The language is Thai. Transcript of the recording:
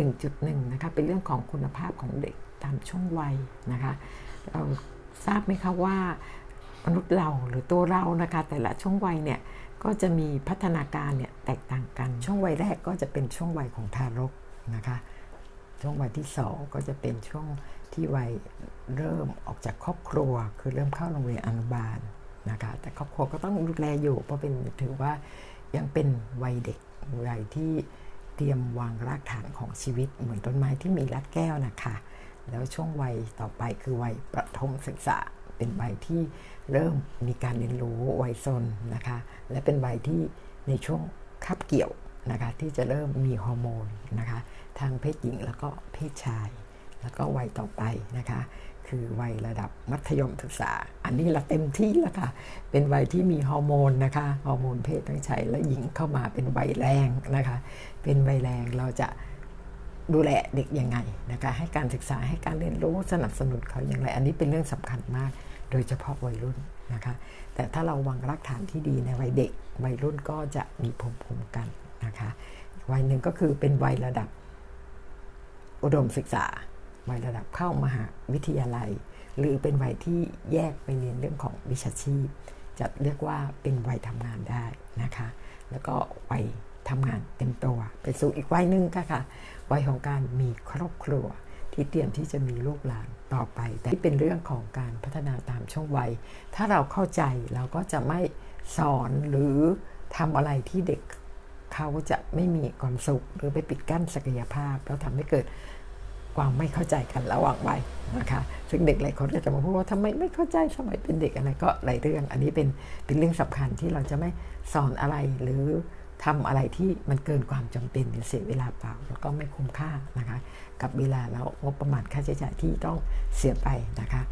1.1 นะคะเป็นเรื่องของคุณภาพของเด็กตามช่วงวัยนะคะเราทราบไหมคะว่ามนุษย์เราหรือตัวเรานะคะแต่ละช่วงวัยเนี่ยก็จะมีพัฒนาการเนี่ยแตกต่างกัน ช่วงวัยแรกก็จะเป็นช่วงวัยของทารกนะคะช่วงวัยที่2ก็จะเป็นช่วงที่วัยเริ่มออกจากครอบครัว คือเริ่มเข้าโรงเรียนอนุบาลนะคะแต่ครอบครัวก็ต้องดูแลอยู่เพราะเป็นถือว่ายังเป็นวัยเด็กวัยที่ เตรียมวางรากฐานของชีวิตเหมือนต้นไม้ที่มีรากแก้วนะคะ แล้วช่วงวัยต่อไปคือวัยประถมศึกษาเป็นวัยที่เริ่มมีการเรียนรู้วัยซนนะคะ และเป็นวัยที่ในช่วงคับเกี่ยวนะคะที่จะเริ่มมีฮอร์โมนนะคะทางเพศหญิงแล้วก็เพศชาย แล้วก็วัยต่อไปนะคะ คือวัยระดับมัธยมศึกษา อันนี้ละเต็มที่แล้วค่ะ เป็นวัยที่มีฮอร์โมนนะคะ ฮอร์โมนเพศทั้งชายและหญิงเข้ามาเป็นวัยแรงนะคะ เป็นวัยแรงเราจะดูแลเด็กยังไงนะคะ ให้การศึกษาให้การเรียนรู้สนับสนุนเขาอย่างไร อันนี้เป็นเรื่องสำคัญมาก โดยเฉพาะวัยรุ่นนะคะ แต่ถ้าเราวางรากฐานที่ดีในวัยเด็ก วัยรุ่นก็จะมีภูมิคุ้มกันนะคะ วัยหนึ่งก็คือเป็นวัยระดับอุดมศึกษา วัยระดับเข้ามหาวิทยาลัย หรือเป็นวัยที่แยกไปเรียนเรื่องของวิชาชีพ จะเรียกว่าเป็นวัยทำงานได้นะคะ แล้วก็วัยทำงานเต็มตัว ไปสู่อีกวัยหนึ่งค่ะค่ะวัยของการมีครอบครัวที่เตรียมที่จะมีลูกหลานต่อไป แต่ที่เป็นเรื่องของการพัฒนาตามช่วงวัย ถ้าเราเข้าใจเราก็จะไม่สอนหรือทำอะไรที่เด็กเขาจะไม่มีความสุขหรือไปปิดกั้นศักยภาพ แล้วทำให้เกิด ความไม่เข้าใจกันระหว่างวัยนะคะซึ่งเด็กหลายคนก็จะมาพูดว่าทำไมไม่เข้าใจสมัยเป็นเด็กอะไรก็หลายเรื่อง อันนี้เป็นเป็นเรื่องสำคัญที่เราจะไม่สอนอะไรหรือทำอะไรที่มันเกินความจำเป็นเสียเวลาเปล่าแล้วก็ไม่คุ้มค่านะคะ กับเวลาแล้วงบประมาณค่าใช้จ่ายที่ต้องเสียไปนะคะ